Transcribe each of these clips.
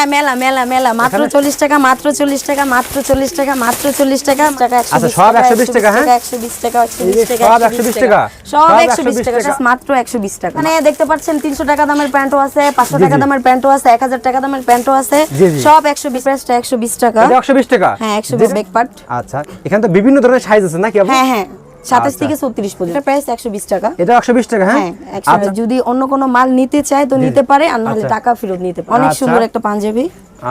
হ্যাঁ মেলা মেলা মেলা মাত্র চল্লিশ টাকা মাত্র চল্লিশ টাকা মাত্র চল্লিশ টাকা মাত্র চল্লিশ টাকা একশো আচ্ছা, বিশ সব টাকা, 120 টাকা, হ্যাঁ? একশো বিশ টাকা একশো বিশ টাকা সব 120 120 টাকা? সব একশো বিশ 120 টাকা? মাত্র একশো বিশ টাকা মানে দেখতে পাচ্ছেন তিনশো টাকা দামের প্যান্টও আছে পাঁচশো টাকা। দামের প্যান্টও আছে এক হাজার টাকা দামের প্যান্টও আছে। সব একশো বিশ প্রাইসটা একশো বিশ টাকা একশো বিশ টাকা হ্যাঁ একশো বিশ বেক পার্ট আচ্ছা এখানে তো বিভিন্ন ধরনের সাইজ আছে নাকি আপু হ্যাঁ হ্যাঁ সাতাশ আচ্ছা। থেকে ছত্রিশ পর্যন্ত। প্রাইস একশো বিশ টাকা। এটা একশো বিশ টাকা হ্যাঁ? হ্যাঁ আচ্ছা। যদি অন্য কোনো মাল নিতে চায় তো নিতে পারে আর নাহলে আচ্ছা। টাকা ফেরত নিতে পারে। অনেক। সুন্দর একটা পাঞ্জাবি।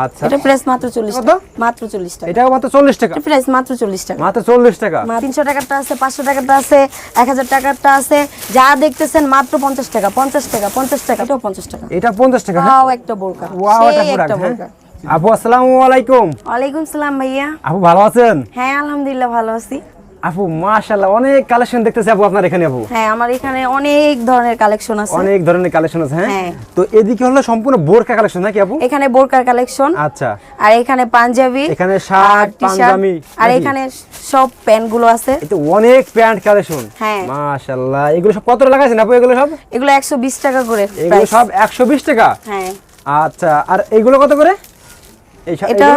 আচ্ছা। এটা প্রাইস মাত্র চল্লিশ কত? টাকা। মাত্র চল্লিশ টাকা। এটাও মাত্র চল্লিশ টাকা? এটা প্রাইস মাত্র চল্লিশ টাকা। মাত্র চল্লিশ টাকা? তিনশো টাকারটা আছে পাঁচশো টাকারটা আছে এক হাজার টাকারটা আছে। যা দেখতেছেন মাত্র পঞ্চাশ টাকা পঞ্চাশ টাকা পঞ্চাশ টাকা। এটাও পঞ্চাশ টাকা। এটা পঞ্চাশ টাকা হ্যাঁ? ওয়াও একটা বোরকা। ওয়াও একটা হ্যাঁ? বোরকা। আপু আসসালামু আলাইকুম। ওয়ালাইকুম সালাম ভাইয়া। আপু ভালো আছেন? হ্যাঁ আলহামদুলিল্লাহ ভালো আছি। আপু মাশাআল্লাহ অনেক কালেকশন দেখতেছি আপু আপনার এখানে আপু। হ্যাঁ আমার এখানে অনেক ধরনের কালেকশন আছে। অনেক ধরনের কালেকশন আছে হ্যাঁ? হ্যাঁ। তো এদিকে হলো সম্পূর্ণ বোরকা কালেকশন নাকি আপু? এখানে বোরকার কালেকশন আচ্ছা। আর এখানে পাঞ্জাবি। এখানে শার্ট, পাঞ্জাবি, আর এখানে সব প্যান্টগুলো আছে। এটা অনেক প্যান্ট কালেকশন হ্যাঁ। মাশাআল্লাহ এগুলো সব কত লাগাইছেন আপু এগুলো সব? এগুলো একশো বিশ টাকা করে এগুলো সব একশো বিশ টাকা? হ্যাঁ। আচ্ছা আর এগুলো কত করে? এই এটা?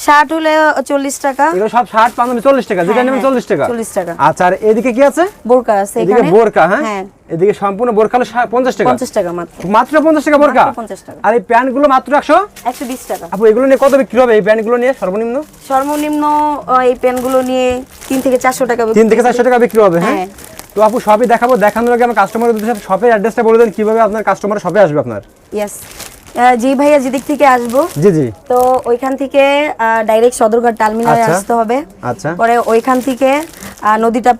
শার্ট হলে চল্লিশ টাকা। এগুলো সব ষাট পাঞ্জাবি চল্লিশ টাকা যেটা হ্যাঁ, নেবেন হ্যাঁ, চল্লিশ টাকা। 40 টাকা। আচ্ছা আর এদিকে কি আছে? বোরকা আছে এদিকে বোরকা হ্যাঁ? হ্যাঁ। এদিকে সম্পূর্ণ বোরকা হলো সা- পঞ্চাশ টাকা। পঞ্চাশ টাকা মাত্র। মাত্র পঞ্চাশ টাকা বোরকা? 50 টাকা। আর এই মাত্র একশো? একশো বিশ টাকা। আপু এগুলো নিয়ে কত বিক্রি হবে? এই প্যান্টগুলো নিয়ে সর্বনিম্ন? সর্বনিম্ন এই পেনগুলো নিয়ে তিন থেকে চারশো টাকা তিন থেকে চারশো টাকা বিক্রি হবে হ্যাঁ? হ্যাঁ। তো আপু সবই দেখাবো। দেখানোর আগে আমার কাস্টমারের উদ্দেশ্যে শপের অ্যাড্রেসটা বলে দেন কীভাবে আপনার কাস্টমার শপে আসবে আপনার? ইয়েস জি ভাইয়া যেদিক থেকে আসব। জি জি। তো ওইখান থেকে ডাইরেক্ট সদরঘাট টার্মিনালে আচ্ছা। আসতে হবে। আচ্ছা। পরে ওইখান থেকে নদীটা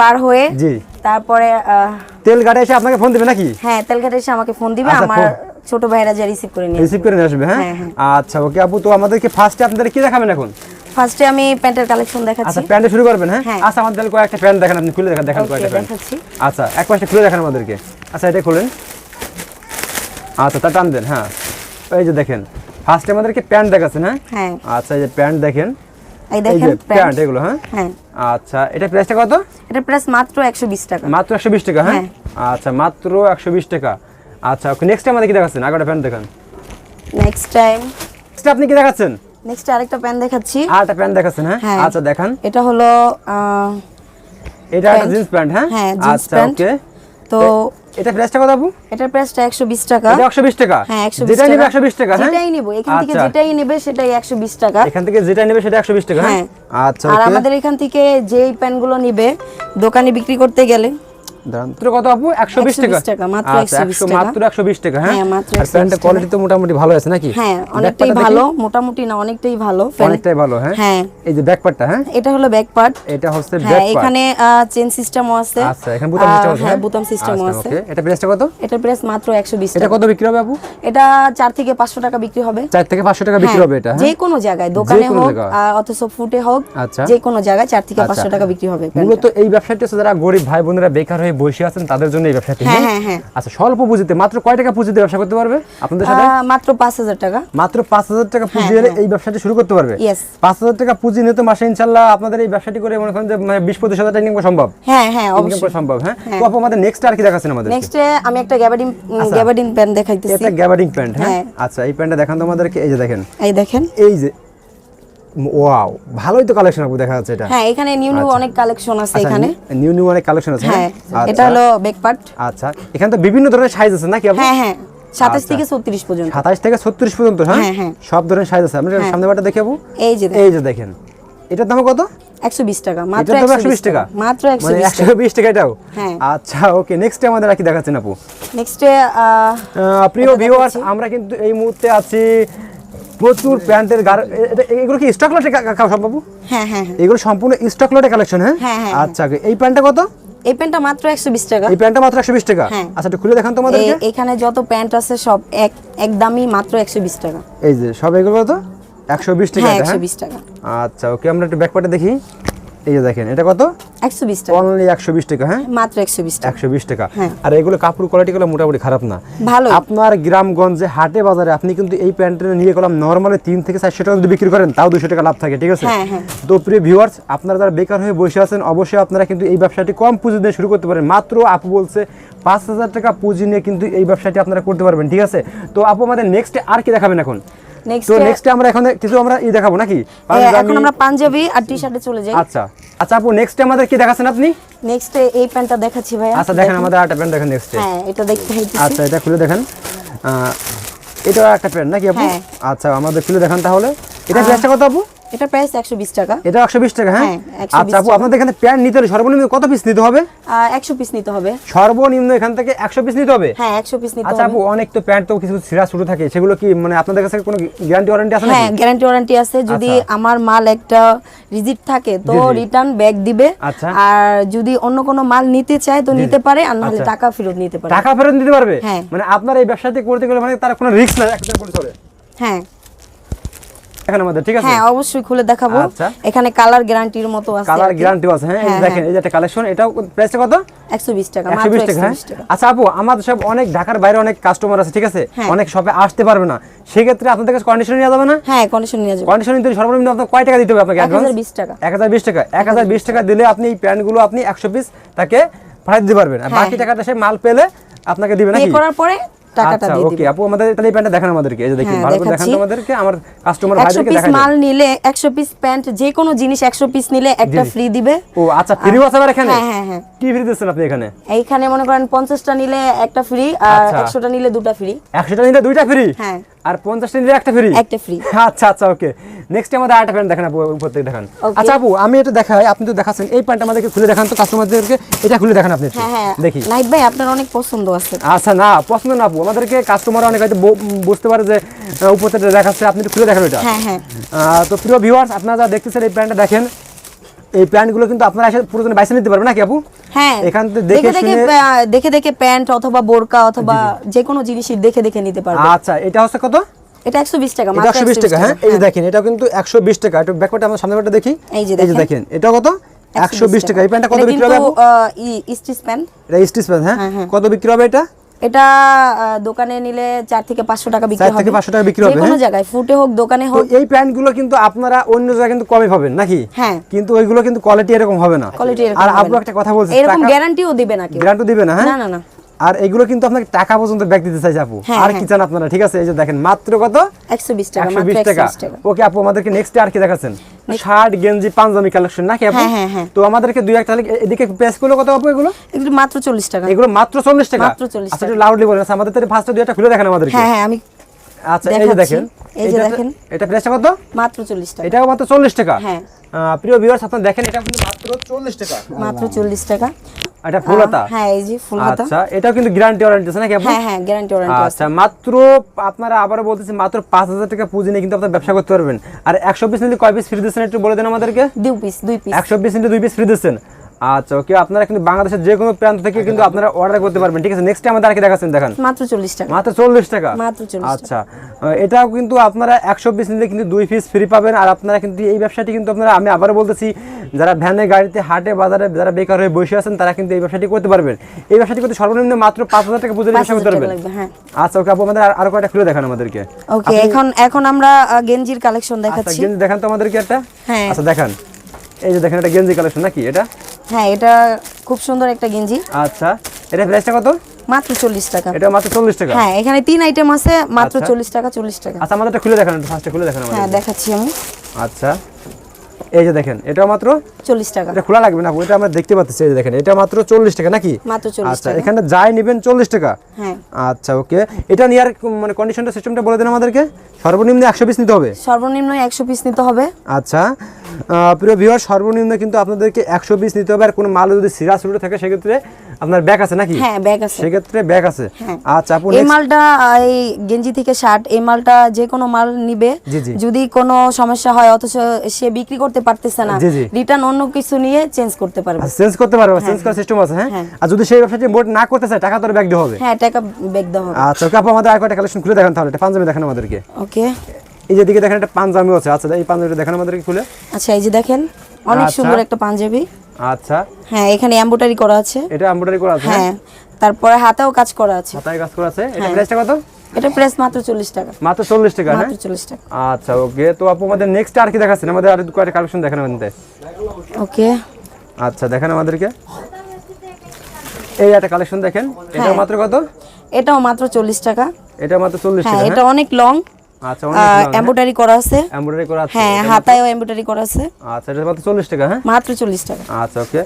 পার হয়ে জি। তারপরে আহ, তেল গাড়ি এসে আপনাকে ফোন দিবে নাকি? হ্যাঁ তেলঘাটে এসে আমাকে ফোন দিবে আচ্ছা, আমার ছোট ভাইরা যা রিসিভ করে নিয়ে রিসিভ করে নিয়ে আসবে হ্যাঁ? হ্যাঁ, হ্যাঁ। আচ্ছা ওকে আপু তো আমাদেরকে ফার্স্টে আপনাদের কি দেখাবেন এখন? ফার্স্টে আমি প্যান্টের কালেকশন দেখাচ্ছি। আচ্ছা প্যান্টে শুরু করবেন হ্যাঁ? হ্যাঁ। আচ্ছা আমাদের কয়েকটা প্যান্ট দেখেন আপনি খুলে দেখান দেখান কয়েকটা প্যান্ট। আচ্ছা এক পাশে খুলে দেখান আমাদেরকে। আচ্ছা এটা খুলেন। আচ্ছা তা টান দেন হ্যাঁ। এই যে দেখেন ফার্স্টে আমাদেরকে প্যান্ট দেখাচ্ছেন হ্যাঁ হ্যাঁ। আচ্ছা এই যে প্যান্ট দেখেন। এই এই দেখেন প্যান্ট। এগুলো হ্যাঁ? হ্যাঁ। আচ্ছা এটা প্রাইসটা কত? এটা প্রাইস মাত্র একশো বিশ টাকা। মাত্র একশো বিশ টাকা হ্যাঁ? আচ্ছা মাত্র একশো বিশ টাকা। আচ্ছা ওকে নেক্সট আমাদের কি দেখাচ্ছেন আগাটা প্যান্ট দেখান। নেক্সট টাইম নেক্সট আপনি কি দেখাচ্ছেন? নেক্সট আরেকটা প্যান্ট দেখাচ্ছি। আর একটা প্যান্ট দেখাচ্ছেন হ্যাঁ? হ্যাঁ। আচ্ছা দেখান। এটা হলো এটা একটা জিন্স প্যান্ট হ্যাঁ? হ্যাঁ, আচ্ছা ওকে। তো এটা প্রাইসটা কত আপু? এটা প্রাইসটা একশো বিশ টাকা। এটা একশো বিশ টাকা? হ্যাঁ 120 টাকা। যেটা নেবে একশো বিশ টাকা হ্যাঁ? যেটাই নিব এখান থেকে আচ্ছা। যেটাই নেবে সেটাই একশো বিশ টাকা। এখান থেকে যেটা নেবে সেটা একশো বিশ টাকা হ্যাঁ? হ্যাঁ। আচ্ছা আর আমাদের এখান থেকে যেই প্যানগুলো নিবে দোকানে বিক্রি করতে গেলে দাঁড়ান কত আপু? 120 টাকা। টাকা, মাত্র আচ্ছা 120 টাকা। মাত্র একশো বিশ টাকা হ্যাঁ? হ্যাঁ, মাত্র আর প্যান্টের কোয়ালিটি তো মোটামুটি ভালো আছে নাকি? হ্যাঁ অনেকটাই ভালো মোটামুটি না অনেকটাই ভালো। অনেকটাই ভালো হ্যাঁ? হ্যাঁ। এই যে ব্যাকপার্টটা হ্যাঁ? এটা হলো ব্যাক পার্ট এটা হচ্ছে ব্যাক এখানে চেন সিস্টেমও আছে। আচ্ছা এখানে বুতাম সিস্টেম আছে হ্যাঁ বুতাম সিস্টেমও আচ্ছা, আছে। এটা প্রাইসটা কত? এটার প্রাইস মাত্র একশো বিশ এটা কত বিক্রি হবে আপু? এটা চার থেকে পাঁচশো টাকা বিক্রি হবে। চার থেকে পাঁচশো টাকা বিক্রি হবে এটা যে কোনো জায়গায় দোকানে হোক অথচ ফুটে হোক আচ্ছা। যে কোনো জায়গায় চার থেকে আচ্ছা। পাঁচশো টাকা বিক্রি হবে মূলত এই ব্যবসাটি যারা গরিব ভাই বোনেরা বেকার হয়ে বসে আছেন তাদের জন্য এই ব্যবসাটি হ্যাঁ, হ্যাঁ, হ্যাঁ। আচ্ছা স্বল্প পুঁজিতে মাত্র কয় টাকা পুঁজিতে ব্যবসা করতে পারবে আপনাদের সাথে? মাত্র পাঁচ হাজার টাকা। মাত্র পাঁচ হাজার টাকা পুঁজি হ্যাঁ, হলে হ্যাঁ। এই ব্যবসাটি শুরু করতে পারবে. পাঁচ হাজার টাকা পুঁজি নিয়ে তো মাসে ইনশাল্লাহ আপনাদের এই ব্যবসাটি করে মনে করেন যে মানে বিশ পঁচিশ হাজার টাকা ইনকাম সম্ভব। হ্যাঁ হ্যাঁ অবশ্যই। সম্ভব হ্যাঁ? তো আপু আমাদের নেক্সট আর কি দেখাচ্ছেন আমাদের নেক্সটে আমি একটা গ্যাবার্ডিন। গ্যাবার্ডিন প্যান্ট দেখাইতেছি। এটা গ্যাবার্ডিং প্যান্ট হ্যাঁ? হ্যাঁ। আচ্ছা এই প্যান্টটা দেখান তো আমাদেরকে এই যে দেখেন। এই দেখেন। এই যে ওয়াও ভালোই তো কালেকশন আপু দেখা যাচ্ছে এটা। হ্যাঁ এখানে নিউ নিউ আচ্ছা। অনেক কালেকশন আছে এখানে। নিউ নিউ অনেক কালেকশন আছে হ্যাঁ আচ্ছা, এটা হলো ব্যাক পার্ট আচ্ছা এখানে তো বিভিন্ন ধরনের সাইজ আছে নাকি আপু? হ্যাঁ হ্যাঁ সাতাশ আচ্ছা। থেকে ছত্রিশ পর্যন্ত। সাতাশ থেকে ছত্রিশ পর্যন্ত হ্যাঁ? হ্যাঁ, হ্যাঁ। সব ধরনের সাইজ আছে। আপনি হ্যাঁ। সামনে দেখে আপু। এই যে এই যে দেখেন। এটার দাম কত? একশো বিশ টাকা মাত্র এটার দাম একশো বিশ টাকা। মাত্র একশো মানে বিশ একশো টাকা বিশ টাকা এটাও? হ্যাঁ। আচ্ছা ওকে নেক্সট আমাদের আর কি দেখাচ্ছেন আপু? নেক্সটে প্রিয় ভিউয়ার্স আমরা কিন্তু এই মুহূর্তে আছি প্রচুর প্যান্টের এগুলো কি স্টক লটে বাবু হ্যাঁ হ্যাঁ এগুলো সম্পূর্ণ স্টক লটে কালেকশন হ্যাঁ? আচ্ছা এই প্যান্টটা কত? এই প্যান্টটা মাত্র একশো বিশ টাকা। এই প্যান্টটা মাত্র একশো বিশ টাকা? হ্যাঁ। আচ্ছা একটু খুলে দেখান তো আমাদেরকে এ- এখানে যত প্যান্ট আছে সব এক এক দামি মাত্র একশো বিশ টাকা। এই যে সব এগুলো কত? একশো বিশ টাকা হ্যাঁ এটা, একশো হ্যাঁ বিশ টাকা। আচ্ছা ওকে আমরা একটু ব্যাকপ্যাটে দেখি। এই যে দেখেন এটা কত? একশো বিশ টাকা। অনলি একশো বিশ টাকা হ্যাঁ? মাত্র একশো বিশ টাকা। একশো বিশ টাকা। হ্যাঁ। আর এগুলো কাপড় কোয়ালিটি গুলো মোটামুটি খারাপ না। ভালো। আপনার গ্রামগঞ্জে হাটে বাজারে আপনি কিন্তু এই প্যান্টটা নিয়ে গেলাম নর্মালি তিন থেকে চারশো টাকা যদি বিক্রি করেন তাও দুশো টাকা লাভ থাকে ঠিক আছে? হ্যাঁ, হ্যাঁ। তো প্রিয় ভিউয়ার্স আপনারা যারা বেকার হয়ে বসে আছেন অবশ্যই আপনারা কিন্তু এই ব্যবসাটি কম পুঁজি দিয়ে শুরু করতে পারেন। মাত্র আপু বলছে পাঁচ হাজার টাকা পুঁজি নিয়ে কিন্তু এই ব্যবসাটি আপনারা করতে পারবেন ঠিক আছে? তো আপু আমাদের নেক্সট আর কি দেখাবেন এখন? তো নেক্সট আমরা এখন কিছু আমরা ই দেখাবো নাকি? এখন আমরা পাঞ্জাবি আর টি শার্টে চলে যাই। আচ্ছা। আচ্ছা আপু নেক্সট আমাদের কি দেখাচ্ছেন আপনি? নেক্সট এই প্যান্টটা দেখাচ্ছি ভাই আচ্ছা দেখেন আমাদের আরেকটা প্যান্ট দেখেন নেক্সট হ্যাঁ এটা দেখতে হইতেছি আচ্ছা এটা খুলে দেখেন। এটাও একটা প্যান্ট নাকি আপু? হ্যাঁ। আচ্ছা আমাদের খুলে দেখান তাহলে। এটা প্রাইসটা কত আপু? এটা প্রাইস একশো বিশ টাকা। এটা একশো বিশ টাকা হ্যাঁ? হ্যাঁ, 120 আচ্ছা আপু আপনাদের এখানে প্যান্ট নিতে হলে সর্বনিম্ন কত পিস নিতে হবে? একশো পিস নিতে হবে। সর্বনিম্ন এখান থেকে একশো পিস নিতে হবে? হ্যাঁ একশো পিস নিতে আচ্ছা আপু অনেক তো প্যান্ট তো কিছু থাকে সেগুলো কি মানে আপনাদের কাছে কোনো গ্যারান্টি ওয়ারেন্টি আছে হ্যাঁ গ্যারান্টি ওয়ারেন্টি আছে। যদি আচ্ছা। আমার মাল একটা রিজিট থাকে তো। রিটার্ন ব্যাক দিবে। আচ্ছা। আর যদি অন্য কোনো মাল নিতে চায় তো নিতে পারে আর নাহলে আচ্ছা। টাকা ফেরত নিতে পারে। টাকা ফেরত নিতে পারবে? হ্যাঁ। মানে আপনার এই ব্যবসাতে করতে গেলে মানে তার কোনো রিস্ক না একদম চলে। হ্যাঁ। এখানে আমাদের ঠিক আছে? হ্যাঁ অবশ্যই খুলে দেখাবো। আচ্ছা। এখানে কালার গ্যারান্টির মতো আছে কালার গ্যারান্টি আছে হ্যাঁ হ্যাঁ, দেখেন এই যে একটা কালেকশন কত? একশো বিশ টাকা মাত্র বিশ টাকা হ্যাঁ? 120 টাকা। আচ্ছা আপু আমাদের সব অনেক ঢাকার বাইরে অনেক কাস্টমার আছে ঠিক আছে? হ্যাঁ। অনেক শপে আসতে পারবে না। সেক্ষেত্রে আপনাদের কাছে কন্ডিশন নেওয়া যাবে না? হ্যাঁ কন্ডিশন নিয়ে যাব। কন্ডিশন নিতে সর্বনিম্ন আপনার কয় টাকা দিতে হবে আপনাকে এক অ্যাডভান্স হাজার বিশ টাকা। এক হাজার বিশ টাকা। এক হাজার বিশ টাকা দিলে আপনি এই প্যান্টগুলো আপনি একশো পিস তাকে দিতে পারবেন। আর হ্যাঁ, বাকি টাকাটা সে মাল পেলে আপনাকে দিবে নাকি? করার পরে টাকাটা দিয়ে দিয়ে ওকে আপু আমাদের তাহলে প্যান্টটা দেখান আমাদেরকে। এই যে দেখি হ্যাঁ, ভালো করে দেখান আমাদেরকে আমার কাস্টমার ভাইদেরকে দেখান 100 পিস মাল নিলে একশো পিস প্যান্ট যে কোনো জিনিস একশো পিস নিলে একটা ফ্রি দিবে। ও আচ্ছা ফ্রিও আছে আবার এখানে? হ্যাঁ, হ্যাঁ, হ্যাঁ। কি ফ্রি দিচ্ছেন আপনি এখানে? এইখানে মনে করেন পঞ্চাশটা নিলে একটা ফ্রি আর আচ্ছা। একশোটা নিলে দুটো ফ্রি একশোটা নিলে দুটো ফ্রি হ্যাঁ। আর পঞ্চাশটা নিলে একটা ফ্রি একটা ফ্রি আচ্ছা আচ্ছা ওকে নেক্সট আমাদের আরেকটা প্যান্ট দেখেন আপু উপর থেকে দেখান আচ্ছা আপু আমি এটা দেখাই আপনি তো দেখাচ্ছেন এই প্যান্ট আমাদেরকে খুলে দেখান তো কাস্টমারদেরকে এটা খুলে দেখান আপনি হ্যাঁ হ্যাঁ। দেখি। নাইট ভাই আপনার অনেক পছন্দ আছে। আচ্ছা না পছন্দ না আপু আমাদেরকে কাস্টমার অনেক হয়তো বুঝতে পারে যে উপর থেকে দেখাচ্ছে আপনি একটু খুলে দেখান এটা। হ্যাঁ হ্যাঁ। তো প্রিয় ভিউয়ার্স আপনারা যা দেখতেছেন এই প্যান্টটা দেখেন। এই প্যান্টগুলো কিন্তু আপনারা এসে পুরোজন বাইসে নিতে পারবেন নাকি আপু? হ্যাঁ এখান থেকে দেখে দেখে দেখে দেখে প্যান্ট অথবা বোরকা অথবা যে কোনো জিনিসই দেখে দেখে নিতে পারবে আচ্ছা এটা হচ্ছে কত? এটা একশো বিশ টাকা এটা মাত্র একশো বিশ টাকা হ্যাঁ? এই যে দেখেন এটা কিন্তু একশো বিশ টাকা। একটু ব্যাকওয়ার্ডে আমরা সামনে দেখি। এই যে দেখেন। এটা কত? একশো বিশ টাকা। এই প্যান্টটা কত বিক্রি হবে আপু? স্টিচ প্যান্ট এটা স্টিচ প্যান্ট হ্যাঁ? হ্যাঁ, হ্যাঁ। কত বিক্রি হবে এটা? এটা দোকানে নিলে চার থেকে পাঁচশো টাকা বিক্রি হবে। থেকে 500 টাকা বিক্রি হবে, কোনো হ্যাঁ? জায়গায় ফুটে হোক দোকানে হোক। এই প্যান্টগুলো কিন্তু আপনারা অন্য জায়গায় কিন্তু কমে পাবেন নাকি? হ্যাঁ। কিন্তু ওইগুলো কিন্তু কোয়ালিটি এরকম হবে না। কোয়ালিটি আর হবে আপু একটা কথা বলছেন এরকম গ্যারান্টিও দিবে না কেউ। গ্যারান্টি দিবে না হ্যাঁ? না না না। আর এগুলো কিন্তু আপনাকে টাকা পর্যন্ত ব্যাগ দিতে চাই আপু। হ্যাঁ, আর হ্যাঁ। কি চান আপনারা ঠিক আছে? এই যে দেখেন মাত্র কত? একশো বিশ টাকা একশো মাত্র বিশ একশো টাকা বিশ টাকা। ওকে আপু আমাদেরকে নেক্সট আর কি দেখাচ্ছেন? শার্ট গেঞ্জি পাঞ্জাবি কালেকশন নাকি আপু? হ্যাঁ, হ্যাঁ, হ্যাঁ। তো আমাদেরকে দুই একটা এদিকে প্রাইসগুলো কত আপু এগুলো? এগুলো মাত্র চল্লিশ টাকা। এগুলো মাত্র চল্লিশ টাকা? মাত্র 40 আচ্ছা একটু লাউডলি বলেন আচ্ছা, আমাদের তো ফার্স্টে দুই একটা খুলে দেখেন আমাদেরকে। হ্যাঁ হ্যাঁ আমি আচ্ছা এই যে দেখেন এই যে দেখেন। এটা প্রাইসটা কত? মাত্র চল্লিশ টাকা। এটাও মাত্র চল্লিশ টাকা। হ্যাঁ। প্রিয় ভিউয়ার্স আপনারা দেখেন এটা কিন্তু মাত্র চল্লিশ টাকা। মাত্র চল্লিশ টাকা। এটা ফুলতা আহ, হ্যাঁ এই যে ফুল হাতা আচ্ছা এটাও কিন্তু গ্যারান্টি ওয়ারেন্টি আছে নাকি হ্যাঁ হ্যাঁ গ্যারান্টি ওয়ারেন্টি আছে। আচ্ছা মাত্র আপনারা আবারো বলতেছি মাত্র পাঁচ হাজার টাকা পুঁজি নিয়ে কিন্তু আপনার ব্যবসা করতে পারবেন। আর একশো পিস নিলে কয় পিস ফ্রি দিচ্ছেন একটু বলে দেন আমাদেরকে? দুই পিস দুই পিস একশো পিস নিলে দুই পিস ফ্রি দিচ্ছেন। আচ্ছা ওকে আপনারা কিন্তু বাংলাদেশের যে কোনো প্রান্ত থেকে কিন্তু আপনারা অর্ডার করতে পারবেন। ঠিক আছে নেক্সট টাইম আমাদের আর কি দেখাচ্ছেন দেখান। মাত্র চল্লিশ টাকা। মাত্র চল্লিশ টাকা? মাত্র 40 টাকা। আচ্ছা এটাও কিন্তু আপনারা একশো পিস নিলে কিন্তু দুই পিস ফ্রি পাবেন। আর আপনারা কিন্তু এই ব্যবসাটি কিন্তু আপনারা আমি আবারও বলতেছি যারা ভ্যানে গাড়িতে হাটে বাজারে যারা বেকার হয়ে বসে আছেন তারা কিন্তু এই ব্যবসাটি করতে পারবেন। এই ব্যবসাটি করতে সর্বনিম্ন মাত্র পাঁচ হাজার টাকা পুজোর ব্যবসা করতে পারবেন। লাগবে, হ্যাঁ। আচ্ছা ওকে আপু আমাদের আর- কয়টা খুলে দেখান আমাদেরকে? ওকে এখন এখন আমরা গেঞ্জির কালেকশন আচ্ছা দেখাচ্ছি। গেঞ্জি দেখান তো আমাদেরকে একটা। হ্যাঁ। আচ্ছা দেখান। এই যে দেখেন এটা গেঞ্জি কালেকশন নাকি এটা? হ্যাঁ এটা খুব সুন্দর একটা গেঞ্জি। আচ্ছা এটা প্রাইসটা কত? মাত্র চল্লিশ টাকা। এটা মাত্র চল্লিশ টাকা? হ্যাঁ এখানে তিন আইটেম আছে মাত্র আচ্ছা। চল্লিশ টাকা চল্লিশ টাকা। আচ্ছা আমাদেরটা খুলে দেখান ফার্স্টে খুলে দেখান হ্যাঁ দেখাচ্ছি আমি। আচ্ছা এই যে দেখেন এটা মাত্র? চল্লিশ টাকা। এটা খোলা লাগবে না এটা আমরা দেখতে পাচ্ছি এই যে দেখেন এটা মাত্র চল্লিশ টাকা নাকি? মাত্র 40 টাকা। আচ্ছা এখানে যাই নেবেন চল্লিশ টাকা। হ্যাঁ। আচ্ছা ওকে। এটা নেওয়ার মানে কন্ডিশনটা সিস্টেমটা বলে দেন আমাদেরকে। সর্বনিম্ন একশো পিস নিতে হবে। সর্বনিম্ন একশো পিস নিতে হবে। আচ্ছা প্রিয় ভিউয়ার সর্বনিম্ন কিন্তু আপনাদেরকে একশো পিস নিতে হবে। আর কোনো মাল যদি সিরা শুরু থাকে সেক্ষেত্রে আপনার ব্যাগ আছে নাকি? হ্যাঁ ব্যাগ আছে। সেক্ষেত্রে ব্যাগ আছে। হ্যাঁ। আচ্ছা আপু এই মালটা এই গেঞ্জি থেকে শার্ট এই মালটা যে কোনো মাল নিবে। যদি কোনো সমস্যা হয় অথচ সে বিক্রি করতে পারতেছে না। রিটার্ন অন্য কিছু নিয়ে চেঞ্জ করতে পারবে। চেঞ্জ করতে পারবে চেঞ্জ করার সিস্টেম আছে হ্যাঁ? হ্যাঁ। আর যদি সেই ব্যবসাটি মোট না করতে চায় টাকা তোর ব্যাগ দিতে হবে। হ্যাঁ টাকা ব্যাগ দেওয়া হবে। আচ্ছা আপু আমাদের আর কয়টা কালেকশন খুলে দেখান তাহলে এটা পাঞ্জাবি দেখান আমাদেরকে। ওকে। এই যে দিকে দেখেন একটা পাঞ্জাবিও আছে। আচ্ছা এই পাঞ্জাবিটা দেখান আমাদেরকে খুলে। আচ্ছা এই যে দেখেন অনেক আচ্ছা। সুন্দর একটা পাঞ্জাবি। আচ্ছা। হ্যাঁ এখানে এমব্রয়ডারি করা আছে। এটা এমব্রয়ডারি করা আছে হ্যাঁ তারপরে হাতেও কাজ করা আছে। হাতায় কাজ করা আছে। এটা হ্যাঁ। প্রাইসটা কত? এটা প্রাইস মাত্র চল্লিশ টাকা। মাত্র চল্লিশ টাকা হ্যাঁ? মাত্র চল্লিশ টাকা। আচ্ছা ওকে। তো আপু আমাদের নেক্সট আর কি দেখাচ্ছেন? আমাদের আর কয়টা কালেকশন দেখান আমাদের। ওকে। আচ্ছা দেখেন আমাদেরকে। এই একটা কালেকশন দেখেন। এটা হ্যাঁ। মাত্র কত? এটাও মাত্র চল্লিশ টাকা। এটা মাত্র চল্লিশ হ্যাঁ টাকা এটা অনেক লং আচ্ছা, হ্যাঁ? এমব্রয়ডারি করা আছে। এমব্রয়ডারি করা আছে হ্যাঁ হাতায়ও এমব্রয়ডারি করা আছে। মাত্র- আচ্ছা এটা মাত্র চল্লিশ টাকা হ্যাঁ? মাত্র টাকা। আচ্ছা ওকে।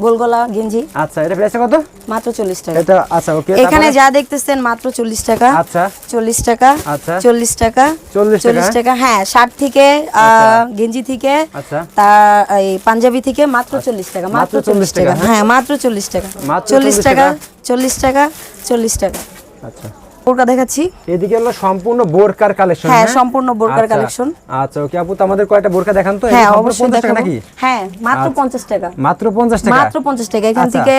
গোলগলা গেঞ্জি। আচ্ছা এটা প্রাইস কত? মাত্র চল্লিশ টাকা। এটা আচ্ছা ওকে এখানে যা দেখতেছেন মাত্র চল্লিশ টাকা। আচ্ছা। চল্লিশ টাকা আচ্ছা। চল্লিশ টাকা 40 টাকা, হ্যাঁ? শার্ট থেকে আহ, গেঞ্জি থেকে আচ্ছা। তা এই পাঞ্জাবি থেকে মাত্র চল্লিশ টাকা মাত্র মাত্র 40 চল্লিশ টাকা টাকা, হ্যাঁ? মাত্র চল্লিশ টাকা। চল্লিশ 40 টাকা। টাকা। চল্লিশ টাকা চল্লিশ টাকা। আচ্ছা। বোরকা দেখাচ্ছি। এদিকে হলো সম্পূর্ণ বোরকার কালেকশন হ্যাঁ, সম্পূর্ণ বোরকার collection। আচ্ছা ওকে আপু তো আমাদের কয়টা বোরকা দেখান তো? হ্যাঁ অবশ্যই 50 টাকা দেখাবো। নাকি? হ্যাঁ মাত্র আচ্ছা। পঞ্চাশ টাকা। মাত্র 50 টাকা? মাত্র পঞ্চাশ টাকা। এখান আচ্ছা। থেকে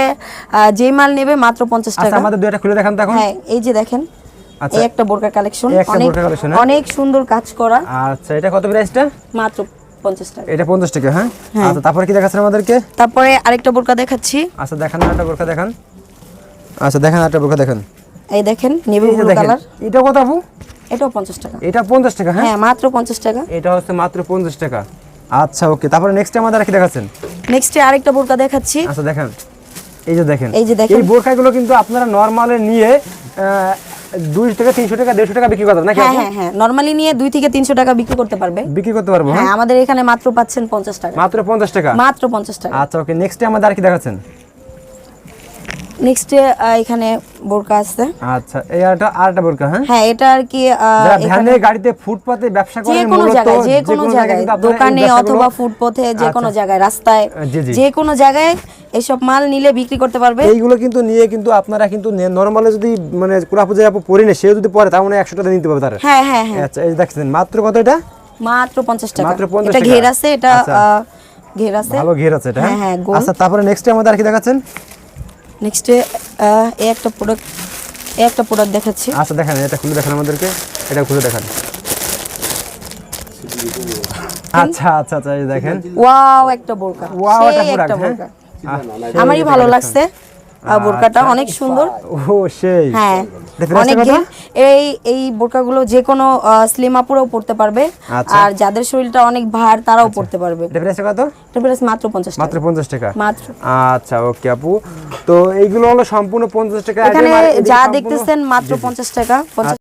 যে মাল নেবে মাত্র পঞ্চাশ আচ্ছা আমাদের দুইটা খুলে দেখান তো এখন। হ্যাঁ এই যে দেখেন আচ্ছা। এই একটা বোরকার কালেকশন অনেক বোরকা হ্যাঁ? অনেক সুন্দর কাজ করা। আচ্ছা এটা কত প্রাইসটা মাত্র পঞ্চাশ টাকা। এটা 50 টাকা হ্যাঁ? হ্যাঁ। আচ্ছা তারপরে কি দেখাচ্ছেন আমাদেরকে? তারপরে আরেকটা বোরকা দেখাচ্ছি। আচ্ছা দেখান একটা বোরকা দেখান। আচ্ছা দেখান একটা বোরকা দেখান। এই দেখেন নেভি ব্লু কালার। এটা কত আপু? এটাও পঞ্চাশ টাকা। এটা 50 টাকা হ্যাঁ? হ্যাঁ মাত্র পঞ্চাশ টাকা। এটা হচ্ছে মাত্র 50 টাকা। আচ্ছা ওকে তারপরে নেক্সট আমাদের আর কি দেখাচ্ছেন? নেক্সট আরেকটা বোরকা দেখাচ্ছি। আচ্ছা দেখেন এই যে দেখেন। এই যে দেখেন। এই বোরকাগুলো কিন্তু আপনারা নরমালে নিয়ে দুই থেকে তিনশো টাকা দেড়শো টাকা বিক্রি করতে নাকি হ্যাঁ? হ্যাঁ হ্যাঁ। নর্মালি নিয়ে দুই থেকে তিনশো টাকা বিক্রি করতে পারবে। বিক্রি করতে পারব হ্যাঁ? হ্যাঁ আমাদের এখানে মাত্র পাচ্ছেন পঞ্চাশ টাকা। মাত্র পঞ্চাশ টাকা? মাত্র পঞ্চাশ টাকা। আচ্ছা ওকে নেক্সট আমাদের আর কি দেখাচ্ছেন? নেক্সট এখানে বোরকা আছে। আচ্ছা এই আরটা আরটা বোরকা হ্যাঁ? হ্যাঁ এটা আর কি ভ্যানে গাড়িতে ফুটপাতে ব্যবসা করে যে কোনো জায়গায় যে যে কোনো জায়গায় দোকানে অথবা ফুটপথে যে কোনো আচ্ছা। জায়গায় রাস্তায়। যে কোনো জায়গায় মাল নিলে বিক্রি করতে পারবে। এইগুলো কিন্তু নিয়ে কিন্তু আপনারা কিন্তু নরমালে যদি মানে আপু পরি না সেও যদি পরে তার মানে একশো টাকা নিতে পারবে তার। হ্যাঁ হ্যাঁ হ্যাঁ। আচ্ছা এই দেখছেন মাত্র কত এটা? মাত্র পঞ্চাশ টাকা। মাত্র 50 এটা ঘের আছে এটা আচ্ছা। ঘের আছে। ভালো ঘের আছে এটা হ্যাঁ, হ্যাঁ, আচ্ছা তারপরে নেক্সট আমাদের আর কি দেখাচ্ছেন? নেক্সট এই একটা প্রোডাক্ট এই একটা প্রোডাক্ট দেখাচ্ছি। আচ্ছা দেখেন এটা খুলে দেখান আমাদেরকে। এটা খুলে দেখান। আচ্ছা আচ্ছা আচ্ছা দেখেন। ওয়াও একটা বোরকা। ওয়াও একটা একটা হ্যাঁ বোরকা। আমারই ভালো লাগছে। বোরকাটা অনেক সুন্দর। ও সেই। হ্যাঁ। অনেক এই এই বোরকাগুলো যে কোনো স্লিম আপুরাও পড়তে পারবে। আচ্ছা। আর যাদের শরীরটা অনেক ভার তারাও পড়তে পারবে। কত মাত্র পঞ্চাশ টাকা। মাত্র পঞ্চাশ টাকা? মাত্র। আচ্ছা ওকে আপু। তো এইগুলো হলো সম্পূর্ণ পঞ্চাশ টাকা। এখানে যা দেখতেছেন মাত্র পঞ্চাশ টাকা। পঞ্চাশ